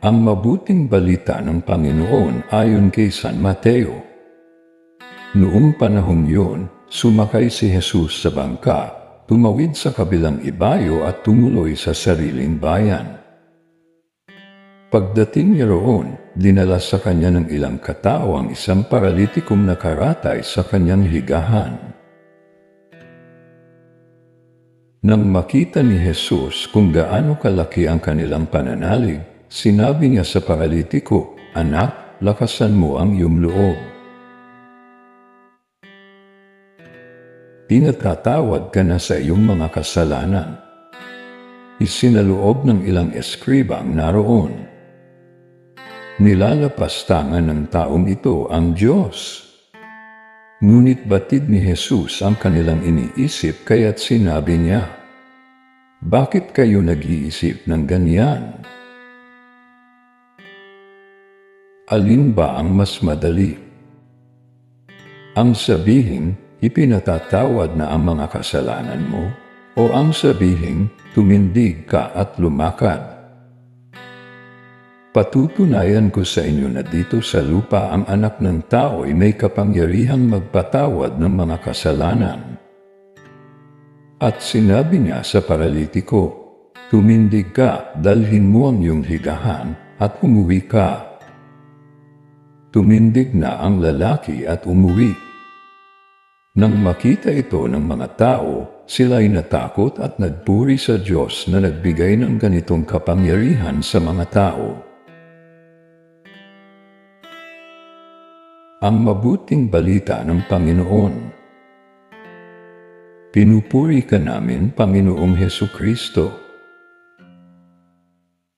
Ang mabuting balita ng Panginoon ayon kay San Mateo. Noong panahong yun, sumakay si Jesus sa bangka, tumawid sa kabilang ibayo at tumuloy sa sariling bayan. Pagdating niya roon, dinala sa kanya ng ilang katao ang isang paralitikum nakaratay sa kanyang higahan. Nang makita ni Jesus kung gaano kalaki ang kanilang pananalig, sinabi niya sa paralitiko, Anak, lakasan mo ang iyong loob. Pinatatawad ka na sa iyong mga kasalanan. Isinaloob ng ilang eskribang naroon. Nilalapastangan ng taong ito ang Diyos. Ngunit batid ni Jesus ang kanilang iniisip kaya't sinabi niya, Bakit kayo nag-iisip ng ganyan? Alin ba ang mas madali? Ang sabihin, ipinatatawad na ang mga kasalanan mo, o ang sabihin, tumindig ka at lumakad? Patutunayan ko sa inyo na dito sa lupa ang anak ng tao ay may kapangyarihang magpatawad ng mga kasalanan. At sinabi niya sa paralitiko, Tumindig ka, dalhin mo ang iyong higahan at umuwi ka. Tumindig na ang lalaki at umuwi. Nang makita ito ng mga tao, sila ay natakot at nagpuri sa Diyos na nagbigay ng ganitong kapangyarihan sa mga tao. ang mabuting balita ng Panginoon. Pinupuri ka namin, Panginoong Heso Kristo.